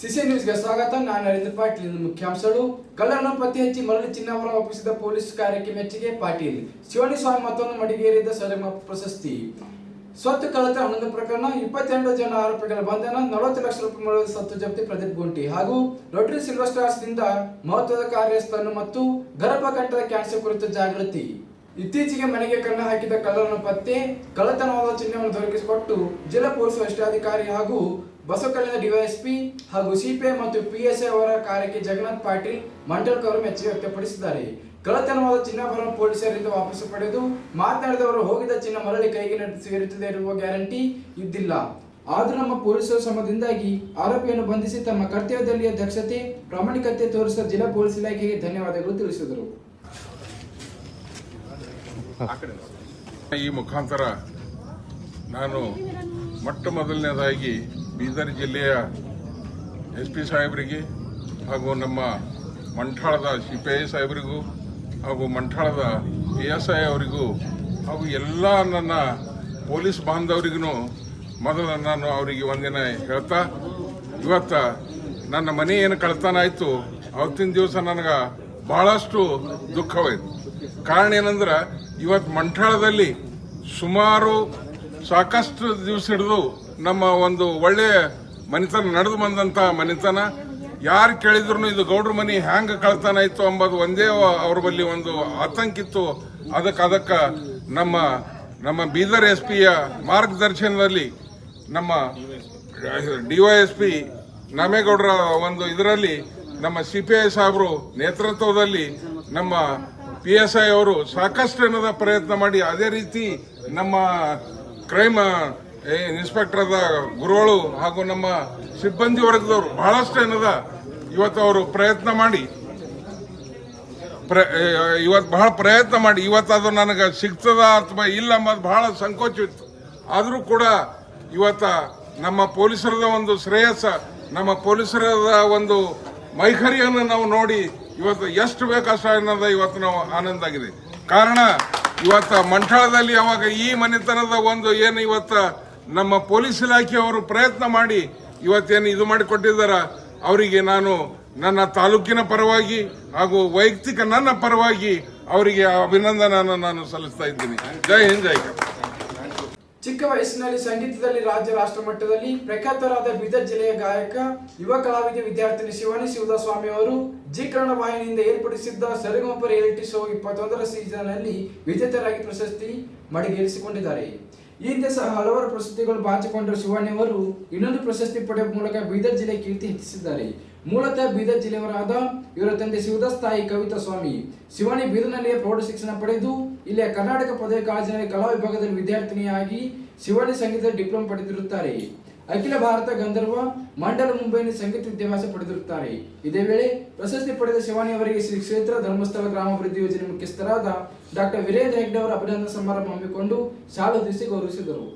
CC ನ್ಯೂಸ್ಗೆ ಸ್ವಾಗತ. ನಾನು ನರೇಂದ್ರ ಪಾಟೀಲ್. ಮುಖ್ಯಾಂಶಗಳು. ಕಳ್ಳರನ್ನು ಪತ್ತೆ ಹಚ್ಚಿ ಮರಳಿ ಚಿನ್ನವರ ಒಪ್ಪಿಸಿದ ಪೊಲೀಸ್ ಕಾರ್ಯಕ್ಕೆ ಮೆಚ್ಚುಗೆ ಪಾಟೀಲ್. ಶಿವನಿ ಸ್ವಾಮಿ ಮತ್ತೊಂದು ಮಡಿಗೇರಿದ ಸಲಮ ಪ್ರಶಸ್ತಿ. ಸ್ವತ್ತು ಕಳೆದ ಹನ್ನೊಂದು ಪ್ರಕರಣ, ಇಪ್ಪತ್ತೆರಡು ಜನ ಆರೋಪಿಗಳ ಬಂಧನ, ನಲವತ್ತು ಲಕ್ಷ ರೂಪಾಯಿ ಮೌಲ್ಯದ ಸತ್ತು ಜಪ್ತಿ ಪ್ರದೀಪ್ ಗುಂಟಿ. ಹಾಗೂ ರೋಟರಿ ಸಿಲ್ವರ್ ಸ್ಟಾರ್ಸ್ನಿಂದ ಮಹತ್ವದ ಕಾರ್ಯಸ್ಥಾನ ಮತ್ತು ಗರ್ಭಕಂಠದ ಕ್ಯಾನ್ಸರ್ ಕುರಿತು ಜಾಗೃತಿ. ಇತ್ತೀಚೆಗೆ ಮನೆಗೆ ಕಣ್ಣು ಹಾಕಿದ ಕಳ್ಳರನ್ನು ಪತ್ತೆ, ಕಳ್ಳತನವಾದ ಚಿಹ್ನೆಯನ್ನು ದೊರಕಿಸಿಕೊಟ್ಟು ಜಿಲ್ಲಾ ಪೊಲೀಸ್ ವರಿಷ್ಠಾಧಿಕಾರಿ ಹಾಗೂ ಬಸವಕಲ್ಯಾಣ ಡಿವೈಎಸ್ಪಿ ಹಾಗೂ ಸಿಪಿಐ ಮತ್ತು ಪಿಎಸ್ಐ ಅವರ ಕಾರ್ಯಕ್ಕೆ ಜಗನ್ನಾಥ್ ಪಾಟೀಲ್ ಅವರು ಮೆಚ್ಚುಗೆ ವ್ಯಕ್ತಪಡಿಸಿದ್ದಾರೆ. ಕಳ್ಳತನವಾದ ಚಿನ್ನಾಭರಣ ಪೊಲೀಸರಿಂದ ವಾಪಸ್ ಪಡೆದು ಮಾತನಾಡಿದವರು ಹೋಗಿದ ಚಿನ್ನ ಮರಳಿ ಕೈಗೆ ಸೇರುತ್ತದೆ ಇರುವ ಗ್ಯಾರಂಟಿ ಇದ್ದಿಲ್ಲ. ಆದರೂ ನಮ್ಮ ಪೊಲೀಸರ ಶ್ರಮದಿಂದಾಗಿ ಆರೋಪಿಯನ್ನು ಬಂಧಿಸಿ ತಮ್ಮ ಕರ್ತವ್ಯದಲ್ಲಿ ದಕ್ಷತೆ, ಪ್ರಾಮಾಣಿಕತೆ ತೋರಿಸಿದ ಜಿಲ್ಲಾ ಪೊಲೀಸ್ ಇಲಾಖೆಗೆ ಧನ್ಯವಾದಗಳು ತಿಳಿಸಿದರು. ಈ ಮುಖಾಂತರ ನಾನು ಮೊಟ್ಟ ಮೊದಲನೇದಾಗಿ ಬೀದರ್ ಜಿಲ್ಲೆಯ ಎಸ್ ಪಿ ಸಾಹೇಬರಿಗೆ ಹಾಗೂ ನಮ್ಮ ಮಂಠಾಳದ ಸಿ ಪಿ ಐ ಸಾಹೇಬರಿಗೂ ಹಾಗೂ ಮಂಠಾಳದ ಪಿ ಎಸ್ ಐ ಅವರಿಗೂ ಹಾಗೂ ಎಲ್ಲ ನನ್ನ ಪೊಲೀಸ್ ಬಾಂಧವರಿಗೂ ಮೊದಲು ನಾನು ಅವರಿಗೆ ಒಂದಿನ ಹೇಳ್ತಾ, ಇವತ್ತ ನನ್ನ ಮನೆ ಏನು ಕಳ್ತನ ಆಯಿತು, ಅವತ್ತಿನ ದಿವಸ ನನಗೆ ಬಹಳಷ್ಟು ದುಃಖವಾಯಿತು. ಕಾರಣ ಏನಂದ್ರೆ, ಇವತ್ತು ಮಂಠಾಳದಲ್ಲಿ ಸುಮಾರು ಸಾಕಷ್ಟು ದಿವಸ ಹಿಡಿದು ನಮ್ಮ ಒಂದು ಒಳ್ಳೆಯ ಮನೆತನ ನಡೆದು ಬಂದಂತ ಮನೆತನ. ಯಾರು ಕೇಳಿದ್ರು ಇದು ಗೌಡ್ರ ಮನಿ ಹ್ಯಾಂಗ ಕಳ್ತನ ಇತ್ತು ಅಂಬದು ಒಂದೇ ಅವ್ರ ಬಳಿ ಒಂದು ಆತಂಕಿತ್ತು ಅದಕ್ಕೆ ಅದಕ್ಕೆ ನಮ್ಮ ನಮ್ಮ ಬೀದರ್ ಎಸ್ ಪಿಯ ಮಾರ್ಗದರ್ಶನದಲ್ಲಿ ನಮ್ಮ ಡಿವೈಎಸ್ಪಿ ನಾಮೇಗೌಡರ ಒಂದು ಇದರಲ್ಲಿ ನಮ್ಮ ಸಿ ಪಿ ಐ ಸಾಹೇಬರು ನೇತೃತ್ವದಲ್ಲಿ ನಮ್ಮ ಪಿ ಎಸ್ ಐ ಅವರು ಸಾಕಷ್ಟು ಪ್ರಯತ್ನ ಮಾಡಿ. ಅದೇ ರೀತಿ ನಮ್ಮ ಕ್ರೈಮ್ ಇನ್ಸ್ಪೆಕ್ಟರ್ ಅದ ಗುರುಗಳು ಹಾಗೂ ನಮ್ಮ ಸಿಬ್ಬಂದಿ ವರ್ಗದವರು ಬಹಳಷ್ಟು ಏನದ, ಇವತ್ತು ಅವರು ಪ್ರಯತ್ನ ಮಾಡಿ. ಇವತ್ತು ಬಹಳ ಪ್ರಯತ್ನ ಮಾಡಿ. ಇವತ್ತು ಅದು ನನಗೆ ಸಿಗ್ತದ ಅಥವಾ ಇಲ್ಲ ಅನ್ನೋದು ಬಹಳ ಸಂಕೋಚ ಇತ್ತು. ಆದರೂ ಕೂಡ ಇವತ್ತ ನಮ್ಮ ಪೊಲೀಸರದ ಒಂದು ಶ್ರೇಯಸ್ಸ, ನಮ್ಮ ಪೊಲೀಸರದ ಒಂದು ಮೈಖರಿಯನ್ನು ನಾವು ನೋಡಿ ಇವತ್ತು ಎಷ್ಟು ಬೇಕಷ್ಟು ಅನ್ನೋದು ಇವತ್ತು ನಾವು ಆನಂದ ಆಗಿದೆ. ಕಾರಣ, ಇವತ್ತು ಮಂಠಳದಲ್ಲಿ ಅವಾಗ ಈ ಮನೆತನದ ಒಂದು ಏನು ಇವತ್ತ ನಮ್ಮ ಪೊಲೀಸ್ ಇಲಾಖೆಯವರು ಪ್ರಯತ್ನ ಮಾಡಿ ಇವತ್ತೇನು ಇದು ಮಾಡಿಕೊಟ್ಟಿದ್ದಾರ, ಅವರಿಗೆ ನಾನು ನನ್ನ ತಾಲೂಕಿನ ಪರವಾಗಿ ಹಾಗೂ ವೈಯಕ್ತಿಕ ನನ್ನ ಪರವಾಗಿ ಅವರಿಗೆ ಅಭಿನಂದನೆಯನ್ನು ನಾನು ಸಲ್ಲಿಸ್ತಾ ಇದ್ದೀನಿ ಜೈ ಹಿಂದ್, ಜೈ. ಚಿಕ್ಕ ವಯಸ್ಸಿನಲ್ಲಿ ಸಂಗೀತದಲ್ಲಿ ರಾಜ್ಯ ರಾಷ್ಟ್ರ ಮಟ್ಟದಲ್ಲಿ ಪ್ರಖ್ಯಾತರಾದ ಬೀದರ್ ಜಿಲ್ಲೆಯ ಗಾಯಕ, ಯುವ ಕಲಾವಿದ ವಿದ್ಯಾರ್ಥಿನಿ ಶಿವಾನಿ ಶಿವದಾಸ್ವಾಮಿ ಅವರು ಜಿ ಕನ್ನಡ ವಾಹಿನಿಯಿಂದ ಏರ್ಪಡಿಸಿದ್ದ ಸರಿಗಮಪ ರಿಯಾಲಿಟಿ ಶೋ ಇಪ್ಪತ್ತೊಂದರ ಸೀಸನ್ ಅಲ್ಲಿ ವಿಜೇತರಾಗಿ ಪ್ರಶಸ್ತಿ ಮಡಿಗೇರಿಸಿಕೊಂಡಿದ್ದಾರೆ ಹಿಂದೆ ಸಹ ಹಲವಾರು ಪ್ರಶಸ್ತಿಗಳು ಬಾಚಿಕೊಂಡ ಶಿವಾನಿ ಅವರು ಇನ್ನೊಂದು ಪ್ರಶಸ್ತಿ ಪಡೆಯುವ ಮೂಲಕ ಬೀದರ್ ಜಿಲ್ಲೆ ಕೀರ್ತಿ ಹೆಚ್ಚಿಸಿದ್ದಾರೆ. ಮೂಲತಃ ಬೀದರ್ ಜಿಲ್ಲೆಯವರಾದ ಇವರ ತಂದೆ ಶಿವದಾಸ್ ತಾಯಿ ಕವಿತಾ ಸ್ವಾಮಿ ಶಿವಾನಿ ಬೀದರ್ನಲ್ಲಿಯೇ ಪ್ರೌಢ ಶಿಕ್ಷಣ ಪಡೆದು, ಇಲ್ಲಿಯ ಕರ್ನಾಟಕ ಪದವಿ ಕಾಲೇಜಿನಲ್ಲಿ ಕಲಾ ವಿಭಾಗದಲ್ಲಿ ವಿದ್ಯಾರ್ಥಿನಿಯಾಗಿ ಶಿವಾಣಿ ಸಂಗೀತ ಡಿಪ್ಲೊಮಾ ಪಡೆದಿರುತ್ತಾರೆ. ಅಖಿಲ ಭಾರತ ಗಂಧರ್ವ ಮಂಡಲ ಮುಂಬೈನಲ್ಲಿ ಸಂಗೀತ ವಿದ್ಯಾಭ್ಯಾಸ ಪಡೆದಿರುತ್ತಾರೆ. ಇದೇ ವೇಳೆ ಪ್ರಶಸ್ತಿ ಪಡೆದ ಶಿವಾನಿ ಅವರಿಗೆ ಶ್ರೀ ಕ್ಷೇತ್ರ ಧರ್ಮಸ್ಥಳ ಗ್ರಾಮಾಭಿವೃದ್ಧಿ ಯೋಜನೆ ಮುಖ್ಯಸ್ಥರಾದ ಡಾಕ್ಟರ್ ವೀರೇಂದ್ರ ಹೆಗ್ಡೆ ಅವರ ಅಭಿನಂದನಾ ಸಮಾರಂಭ ಹಮ್ಮಿಕೊಂಡು ಶಾಲಾ ಹೊದಿಸಿ ಗೌರವಿಸಿದರು.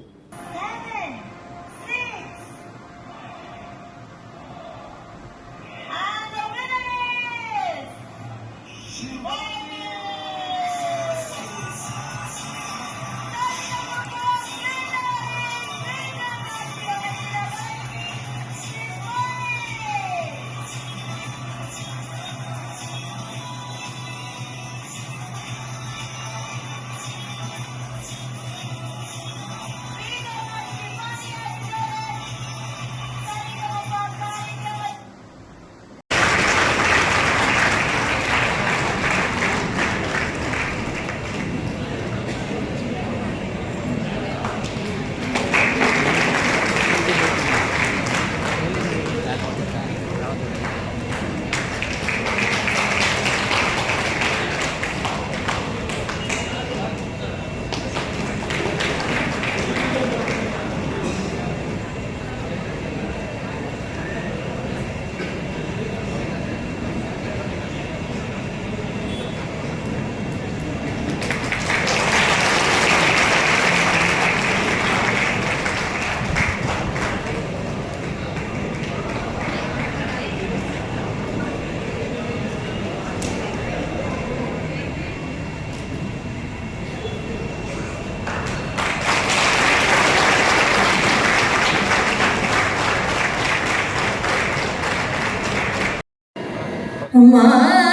my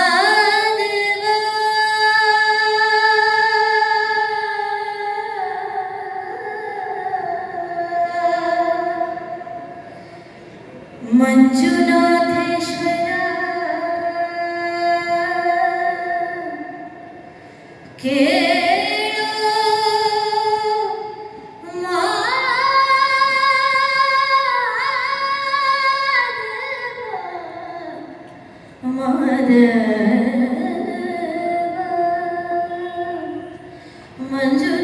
人就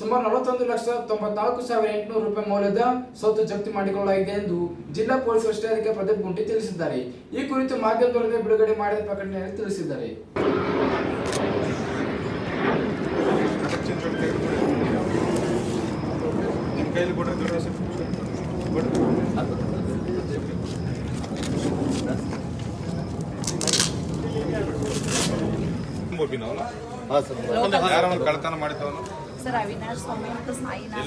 ಸುಮಾರು ನಲವತ್ತೊಂದು ಲಕ್ಷ ತೊಂಬತ್ನಾಲ್ಕು ಸಾವಿರ ಎಂಟುನೂರು ರೂಪಾಯಿ ಮೌಲ್ಯದ ಸೊತ್ತು ಜಪ್ತಿ ಮಾಡಿಕೊಳ್ಳಲಾಗಿದೆ ಎಂದು ಜಿಲ್ಲಾ ಪೊಲೀಸ್ ವರಿಷ್ಠಾಧಿಕಾರಿ ಪ್ರದೀಪ್ ಗುಂಟಿ ತಿಳಿಸಿದ್ದಾರೆ. ಈ ಕುರಿತು ಮಾಧ್ಯಮದೊಳಗೆ ಬಿಡುಗಡೆ ಮಾಡಿದ ಪ್ರಕಟಣೆಯಲ್ಲಿ ತಿಳಿಸಿದ್ದಾರೆ. ಹಾಂ ಸರ್. ಯಾರೋ ಒಂದು ಕಳ್ತನ ಮಾಡಿದ್ದವನು? ಸರ್ ಅವಿನಾಶ್ ಸ್ವಾಮಿ ಮತ್ತು ಸಾಯಿನಾಥ್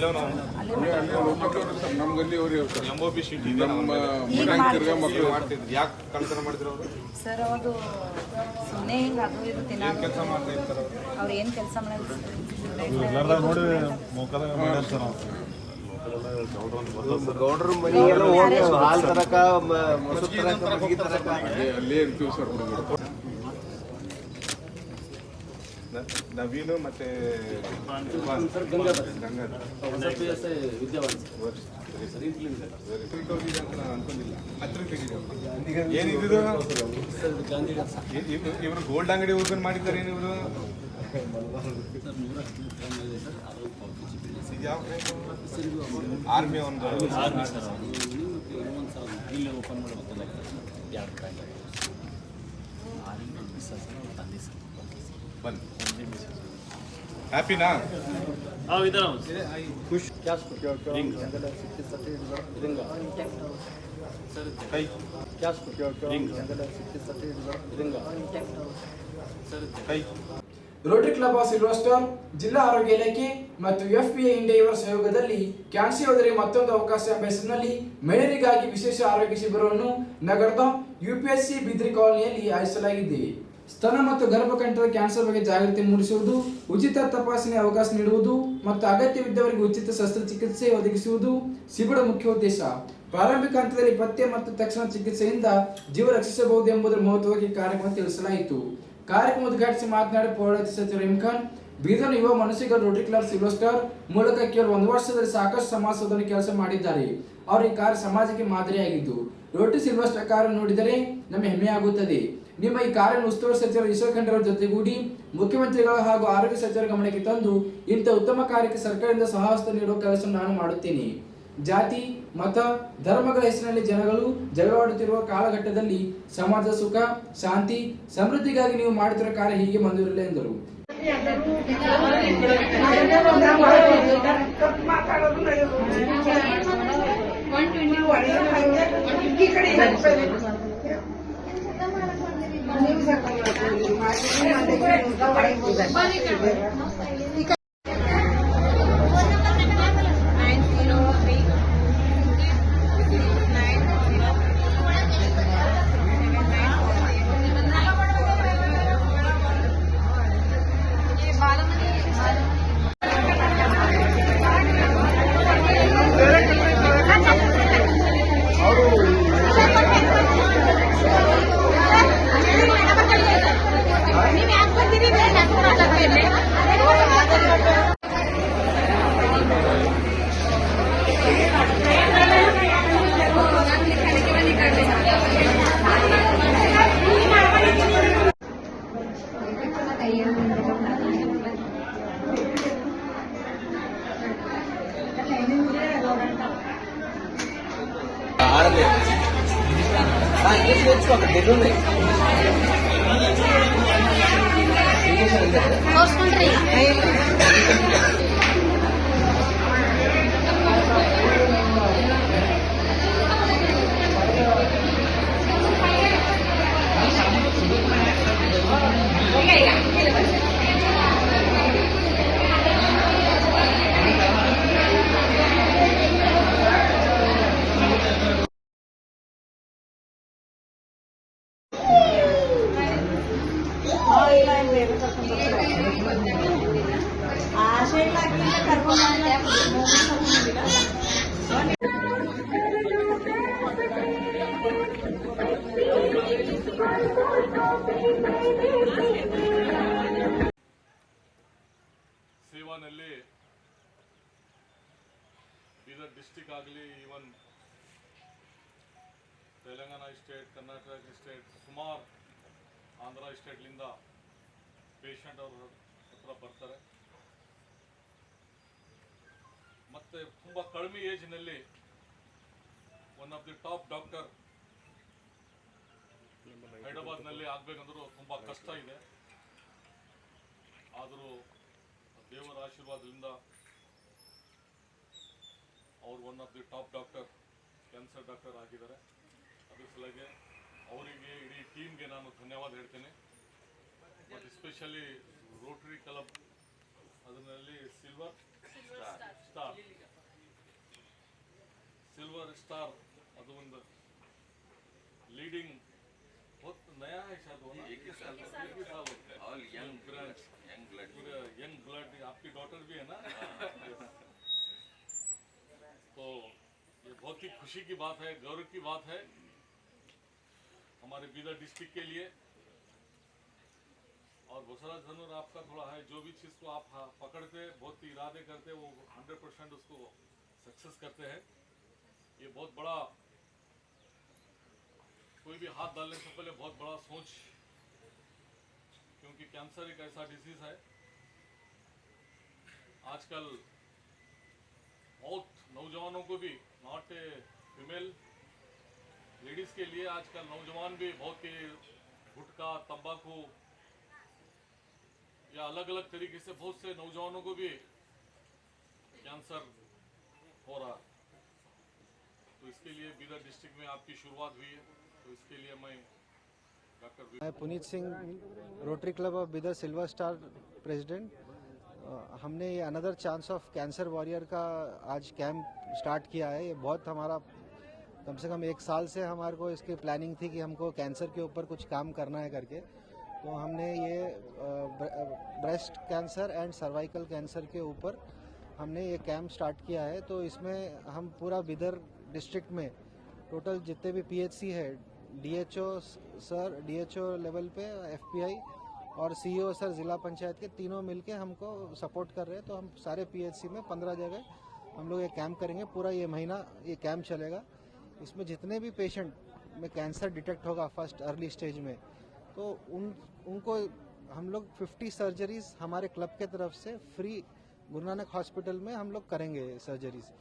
ಸರ್, ಅದು ಸುಮ್ಮನೆ ಹಿಂಗೆ ಅದು ಇದು ಏನ್ ಕೆಲಸ ಅವರು? ಏನು ಮಾಡೋದು ಗೌಡ್ರ ಮನೆಗೆಲ್ಲ ಹಾಲು ತರಕ ಮೊಸರು ತರಕ ಮಜ್ಜಿಗೆ ತರಕ. ಅಲ್ಲೇ ಅಲ್ಲೇ ಇರ್ತೀವಿ ಸರ್ ಹುಡುಗರು ನವೀನು ಮತ್ತೆ ಇವರು ಅನ್ಕೊಂಡಿಲ್ಲ. ಹತ್ರ ತೆಗಿದವ್ರು. ಏನಿದು ಏ- ಇವ್ರು- ಇವ್ರು ಗೋಲ್ಡ್ ಅಂಗಡಿ ಓಪನ್ ಮಾಡಿದ್ದಾರೆ ಇವರು ಯಾವ ಆರ್ಮಿ ಒಂದು ಬನ್ನಿ. ಹ್ಯಾಪಿನಾ ಖುಷ್. ಕೈ ಕೈ ರೋಟರಿ ಕ್ಲಬ್ ಆಫ್ ಸಿಲ್ವಸ್ಟರ್ ಜಿಲ್ಲಾ ಆರೋಗ್ಯ ಇಲಾಖೆ ಮತ್ತು ಎಫ್ಪಿಎ ಇಂಡಿಯಾ ಇವರ ಸಹಯೋಗದಲ್ಲಿ ಕ್ಯಾನ್ಸರ್ ಯೋಧರಿಗೆ ಮತ್ತೊಂದು ಅವಕಾಶ ಎಂಬ ಹೆಸರಿನಲ್ಲಿ ಮಹಿಳೆಯರಿಗಾಗಿ ವಿಶೇಷ ಆರೋಗ್ಯ ಶಿಬಿರವನ್ನು ನಗರದ ಯುಪಿಎಸ್ಸಿ ಬಿದ್ರಿ ಕಾಲೋನಿಯಲ್ಲಿ ಆಯೋಜಿಸಲಾಗಿದೆ. ಸ್ತನ ಮತ್ತು ಗರ್ಭಕಂಠದ ಕ್ಯಾನ್ಸರ್ ಬಗ್ಗೆ ಜಾಗೃತಿ ಮೂಡಿಸುವುದು, ಉಚಿತ ತಪಾಸಣೆ ಅವಕಾಶ ನೀಡುವುದು ಮತ್ತು ಅಗತ್ಯವಿದ್ದವರಿಗೆ ಉಚಿತ ಶಸ್ತ್ರಚಿಕಿತ್ಸೆ ಒದಗಿಸುವುದು ಶಿಬಿರ ಮುಖ್ಯ ಉದ್ದೇಶ. ಪ್ರಾರಂಭಿಕ ಹಂತದಲ್ಲಿ ಪತ್ತೆ ಮತ್ತು ತಕ್ಷಣ ಚಿಕಿತ್ಸೆಯಿಂದ ಜೀವ ರಕ್ಷಿಸಬಹುದು ಎಂಬುದರ ಮಹತ್ವವಾಗಿ ಕಾರ್ಯಕ್ರಮ ತಿಳಿಸಲಾಯಿತು. ಕಾರ್ಯಕ್ರಮ ಉದ್ಘಾಟಿಸಿ ಮಾತನಾಡಿದ ಪೌರಾಯುಕ್ತ ಸಚಿವ ರಿಮ್ಖಾನ್ ಖಾನ್ ಬೀದರ್ ಯುವ ಮನಸ್ಸಿಗರ ರೋಟರಿ ಕ್ಲಬ್ ಸಿಲ್ವರ್ ಮೂಲಕ ಕೇವಲ ಒಂದು ವರ್ಷದಲ್ಲಿ ಸಾಕಷ್ಟು ಸಮಾಜ ಕೆಲಸ ಮಾಡಿದ್ದಾರೆ. ಅವರ ಈ ಕಾರ್ಯ ಸಮಾಜಕ್ಕೆ ಮಾದರಿಯಾಗಿದ್ದು, ರೋಟರಿ ಸಿಲ್ವರ್ ಸ್ಟಾರ್ ಕಾರ್ಯ ನೋಡಿದರೆ ನಮಗೆ ಹೆಮ್ಮೆಯಾಗುತ್ತದೆ. ನಿಮ್ಮ ಈ ಕಾರ್ಯ ಉಸ್ತುವಾರಿ ಸಚಿವರು ಈಶ್ವರ್ ಜೊತೆಗೂಡಿ ಮುಖ್ಯಮಂತ್ರಿಗಳ ಹಾಗೂ ಆರೋಗ್ಯ ಸಚಿವರ ಗಮನಕ್ಕೆ ತಂದು ಇಂಥ ಉತ್ತಮ ಕಾರ್ಯಕ್ಕೆ ಸರ್ಕಾರದಿಂದ ಸಹಸ್ತ ನೀಡುವ ಕೆಲಸ ನಾನು ಮಾಡುತ್ತೇನೆ. ಜಾತಿ, ಮತ, ಧರ್ಮಗಳ ಹೆಸರಿನಲ್ಲಿ ಜನಗಳು ಜಗಳವಾಡುತ್ತಿರುವ ಕಾಲಘಟ್ಟದಲ್ಲಿ ಸಮಾಜ ಸುಖ, ಶಾಂತಿ, ಸಮೃದ್ಧಿಗಾಗಿ ನೀವು ಮಾಡುತ್ತಿರುವ ಕಾರ್ಯ ಹೀಗೆ ಬಂದಿರಲಿಲ್ಲ ಎಂದರು. न्यूज़ अकाउंट ఆడలేదు ఇంగ్లీష్ నేర్చుకో అక్కడ బెడ్ ఉంది Okay, yeah. Telangana state, Karnataka state, ಸುಮಾರು ಆಂಧ್ರ ಸ್ಟೇಟ್ಲಿಂದ ಪೇಷಂಟ್ ಅವ್ರ ಹತ್ರ ಬರ್ತಾರೆ. ಮತ್ತೆ ತುಂಬ ಕಡಿಮೆ ಏಜ್ನಲ್ಲಿ one of the top doctor ಹೈದರಾಬಾದ್ನಲ್ಲಿ ಆಗ್ಬೇಕಂದ್ರೂ ತುಂಬ ಕಷ್ಟ ಇದೆ. ಆದರೂ ದೇವರ ಆಶೀರ್ವಾದದಿಂದ ಅವ್ರು one of the top doctor cancer doctor ಆಗಿದ್ದಾರೆ. ಧನ್ಯವಾದ ಹೇಳ್ತೇನೆ ಮತ್ತು ಎಸ್ಪೆಷಲಿ ರೋಟರಿ ಕ್ಲಬ್ ಅದರಲ್ಲಿ ಸಿಲ್ವರ್ ಸ್ಟಾರ್ ಸಿಲ್ವರ್ ಸ್ಟಾರ್ ಅದು ಒಂದು ಲೀಡಿಂಗ್ बहुत नया है शायद वो ना एक ही साल एक ही साल all young blood young blood young blood आपकी डॉटर भी है ना तो ये बहुत ही खुशी की बात है गौरव की बात है हमारे बीदर डिस्ट्रिक्ट के लिए। और बसरा धनुर आपका थोड़ा है जो भी चीज़ को आप हाँ, पकड़ते बहुत ही इरादे करते वो हंड्रेड परसेंट उसको सक्सेस करते हैं। ये बहुत बड़ा कोई भी हाथ डालने से पहले बहुत बड़ा सोच क्योंकि कैंसर एक ऐसा डिज़ीज़ है। आजकल बहुत नौजवानों को भी नॉट ए फीमेल लेडीज़ के लिए आजकल नौजवान भी बहुत ही गुटखा, तंबाकू या अलग अलग तरीके से बहुत से नौजवानों को भी कैंसर हो रहा तो इसके लिए बीदर डिस्ट्रिक्ट में आपकी शुरुआत हुई है। तो इसके लिए मैं डॉक्टर मैं Puneet Singh Rotary Club of Bidar Silver Star president हमने ये another chance of cancer warrior का आज कैंप स्टार्ट किया है। ये बहुत हमारा कम से कम एक साल से हमारे को इसकी प्लानिंग थी कि हमको कैंसर के ऊपर कुछ काम करना है करके। तो हमने ये breast cancer and cervical cancer के ऊपर हमने ये कैंप स्टार्ट किया है। तो इसमें हम पूरा बिदर डिस्ट्रिक्ट में टोटल जितने भी पीएचसी है डीएचओ सर डीएचओ लेवल पे एफपीआई और सीईओ सर जिला पंचायत के तीनों मिलके हमको सपोर्ट कर रहे हैं। तो हम सारे पीएचसी में पंद्रह जगह हम लोग ये कैंप करेंगे। पूरा ये महीना ये कैंप चलेगा। इसमें जितने भी पेशेंट में कैंसर डिटेक्ट होगा फ़र्स्ट अर्ली स्टेज में तो उन, उनको हम लोग 50 सर्जरीज हमारे क्लब के तरफ़ से फ्री गुरु नानक हॉस्पिटल में हम लोग करेंगे सर्जरीज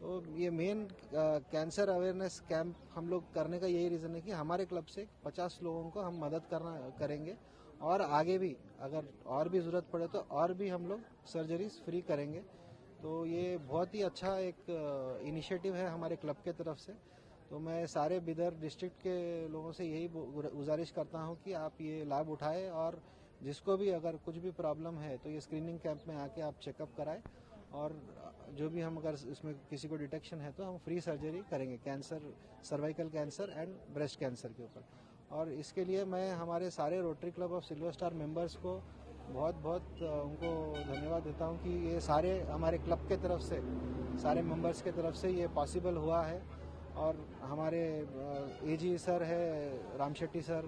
तो ये मेन कैंसर अवेयरनेस कैंप हम लोग करने का यही रीज़न है कि हमारे क्लब से 50 लोगों को हम मदद करना, करेंगे और आगे भी अगर और भी ज़रूरत पड़े तो और भी हम लोग सर्जरीज फ्री करेंगे. तो ये बहुत ही अच्छा एक इनिशिएटिव है हमारे क्लब के तरफ़ से। तो मैं सारे बिदर डिस्ट्रिक्ट के लोगों से यही गुजारिश करता हूँ कि आप ये लाभ उठाएँ और जिसको भी अगर कुछ भी प्रॉब्लम है तो ये स्क्रीनिंग कैंप में आके आप चेकअप कराएँ और जो भी हम अगर इसमें किसी को डिटेक्शन है तो हम फ्री सर्जरी करेंगे cancer cervical cancer and breast cancer के ऊपर। और इसके लिए मैं हमारे सारे Rotary Club of Silver Star members को बहुत बहुत उनको धन्यवाद देता हूँ कि ये सारे हमारे क्लब के तरफ़ से, सारे मेंबर्स के तरफ़ से ये पॉसिबल हुआ है। और हमारे एजी सर है, राम शेट्टी सर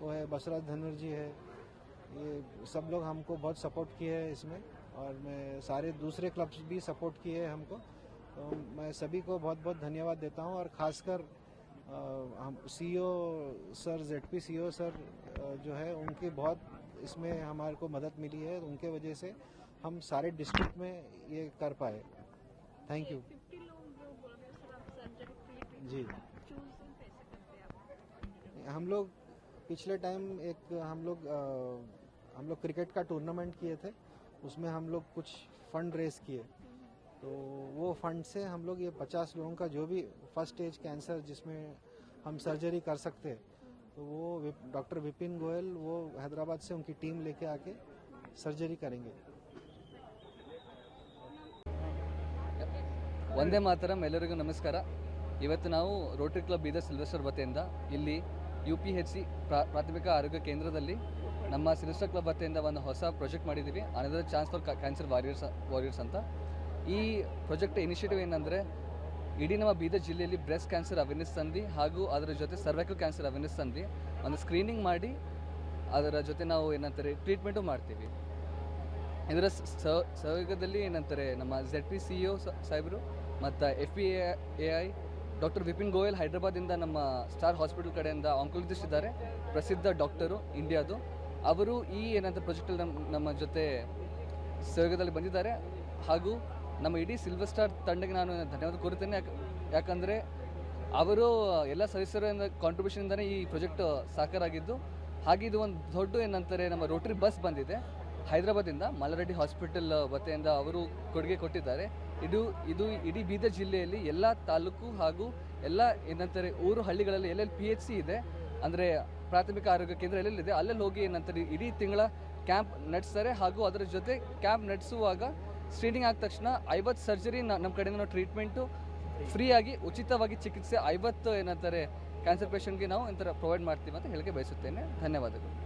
वो है बसराज धनुर जी है। ये सब लोग हमको बहुत सपोर्ट किए हैं इसमें। और मैं सारे दूसरे क्लब्स भी सपोर्ट किए हैं हमको। तो मैं सभी को बहुत बहुत धन्यवाद देता हूँ। और खासकर हम CEO sir ZP CEO sir जो है, उनकी बहुत इसमें हमारे को मदद मिली है उनके वजह से हम सारे डिस्ट्रिक्ट में ये कर पाए। थैंक यू जी हम लोग पिछले टाइम एक हम लोग हम लोग क्रिकेट का टूर्नामेंट किए थे उसमें हम लोग कुछ फंड रेस किए। तो वो फंड से हम लोग ये 50 लोगों का जो भी फ़र्स्ट स्टेज कैंसर जिसमें हम सर्जरी कर सकते हैं तो वो डॉक्टर विपिन गोयल वो हैदराबाद से उनकी टीम लेके आके सर्जरी करेंगे ಒಂದೇ ಮಾತರಂ ಎಲ್ಲರಿಗೂ ನಮಸ್ಕಾರ ಇವತ್ತು ನಾವು ರೋಟರಿ ಕ್ಲಬ್ ಬೀದರ್ ಸಿಲ್ವೆಸ್ಟರ್ ವತಿಯಿಂದ ಇಲ್ಲಿ ಯು ಪಿ ಎಚ್ ಸಿ ಪ್ರಾಥಮಿಕ ಆರೋಗ್ಯ ಕೇಂದ್ರದಲ್ಲಿ ನಮ್ಮ ಸಿಲ್ವೆಸ್ಟರ್ ಕ್ಲಬ್ ವತಿಯಿಂದ ಒಂದು ಹೊಸ ಪ್ರಾಜೆಕ್ಟ್ ಮಾಡಿದ್ದೀವಿ another chance for cancer warriors warriors ಅಂತ ಈ ಪ್ರಾಜೆಕ್ಟ್ ಇನಿಷಿಯೇಟಿವ್ ಏನಂದರೆ ಇಡೀ ನಮ್ಮ ಬೀದರ್ ಜಿಲ್ಲೆಯಲ್ಲಿ ಬ್ರೆಸ್ಟ್ ಕ್ಯಾನ್ಸರ್ ಅವೇರ್ನೆಸ್ ತಂದು ಹಾಗೂ ಅದರ ಜೊತೆ ಸರ್ವೈಕಲ್ ಕ್ಯಾನ್ಸರ್ ಅವೇರ್ನೆಸ್ ತಂದು ಒಂದು ಸ್ಕ್ರೀನಿಂಗ್ ಮಾಡಿ ಅದರ ಜೊತೆ ನಾವು ಏನಂತಾರೆ ಟ್ರೀಟ್ಮೆಂಟು ಮಾಡ್ತೀವಿ. ಇದರ ಸಹಯೋಗದಲ್ಲಿ ಏನಂತಾರೆ ನಮ್ಮ ಝೆಡ್ ಪಿ ಸಿ ಇ ಸಾಹೇಬರು ಮತ್ತು F P A I doctor Vipin Goyal ಹೈದ್ರಾಬಾದಿಂದ ನಮ್ಮ ಸ್ಟಾರ್ ಹಾಸ್ಪಿಟಲ್ ಕಡೆಯಿಂದ ಆಂಕೊಲಜಿಸ್ಟ್ ಇದ್ದಾರೆ. ಪ್ರಸಿದ್ಧ ಡಾಕ್ಟರು ಇಂಡಿಯಾದು ಅವರು ಈ ಏನಂತ ಪ್ರಾಜೆಕ್ಟಲ್ಲಿ ನಮ್ಮ ನಮ್ಮ ಜೊತೆ ಸಹಯೋಗದಲ್ಲಿ ಬಂದಿದ್ದಾರೆ. ಹಾಗೂ ನಮ್ಮ ಇಡೀ ಸಿಲ್ವರ್ ಸ್ಟಾರ್ ತಂಡಕ್ಕೆ ನಾನು ಧನ್ಯವಾದ ಕೋರುತ್ತೇನೆ. ಯಾಕೆ, ಯಾಕಂದರೆ ಅವರು ಎಲ್ಲ ಸದಸ್ಯರ ಕಾಂಟ್ರಿಬ್ಯೂಷನಿಂದನೇ ಈ ಪ್ರಾಜೆಕ್ಟ್ ಸಾಕಾರಾಗಿದ್ದು. ಹಾಗೆ ಇದು ಒಂದು ದೊಡ್ಡ ಏನಂತಾರೆ, ನಮ್ಮ ರೋಟರಿ ಬಸ್ ಬಂದಿದೆ. ಹೈದರಾಬಾದಿಂದ ಮಲ್ಲರೆಡ್ಡಿ ಹಾಸ್ಪಿಟಲ್ ವತಿಯಿಂದ ಅವರು ಕೊಡುಗೆ ಕೊಟ್ಟಿದ್ದಾರೆ. ಇದು ಇದು ಇಡೀ ಬೀದರ್ ಜಿಲ್ಲೆಯಲ್ಲಿ ಎಲ್ಲ ತಾಲೂಕು ಹಾಗೂ ಎಲ್ಲ ಏನಂತಾರೆ, ಊರು ಹಳ್ಳಿಗಳಲ್ಲಿ ಎಲ್ಲೆಲ್ಲಿ ಪಿ ಎಚ್ ಸಿ ಇದೆ, ಅಂದರೆ ಪ್ರಾಥಮಿಕ ಆರೋಗ್ಯ ಕೇಂದ್ರ ಎಲ್ಲೆಲ್ಲಿದೆ ಅಲ್ಲೆಲ್ಲಿ ಹೋಗಿ ಏನಂತಾರೆ, ಇಡೀ ತಿಂಗಳ ಕ್ಯಾಂಪ್ ನಡೆಸ್ತಾರೆ. ಹಾಗೂ ಅದರ ಜೊತೆ ಕ್ಯಾಂಪ್ ನಡೆಸುವಾಗ ಸ್ಕ್ರೀನಿಂಗ್ ಆದ ತಕ್ಷಣ ಐವತ್ತು ಸರ್ಜರಿ ನಮ್ಮ ಕಡೆಯಿಂದ ನಾವು ಟ್ರೀಟ್ಮೆಂಟು ಫ್ರೀಯಾಗಿ ಉಚಿತವಾಗಿ ಚಿಕಿತ್ಸೆ ಐವತ್ತು ಏನಂತಾರೆ ಕ್ಯಾನ್ಸರ್ ಪೇಷಂಟ್ಗೆ ನಾವು ಒಂಥರ ಪ್ರೊವೈಡ್ ಮಾಡ್ತೀವಿ ಅಂತ ಹೇಳಿಕೆ ಬಯಸುತ್ತೇನೆ. ಧನ್ಯವಾದಗಳು.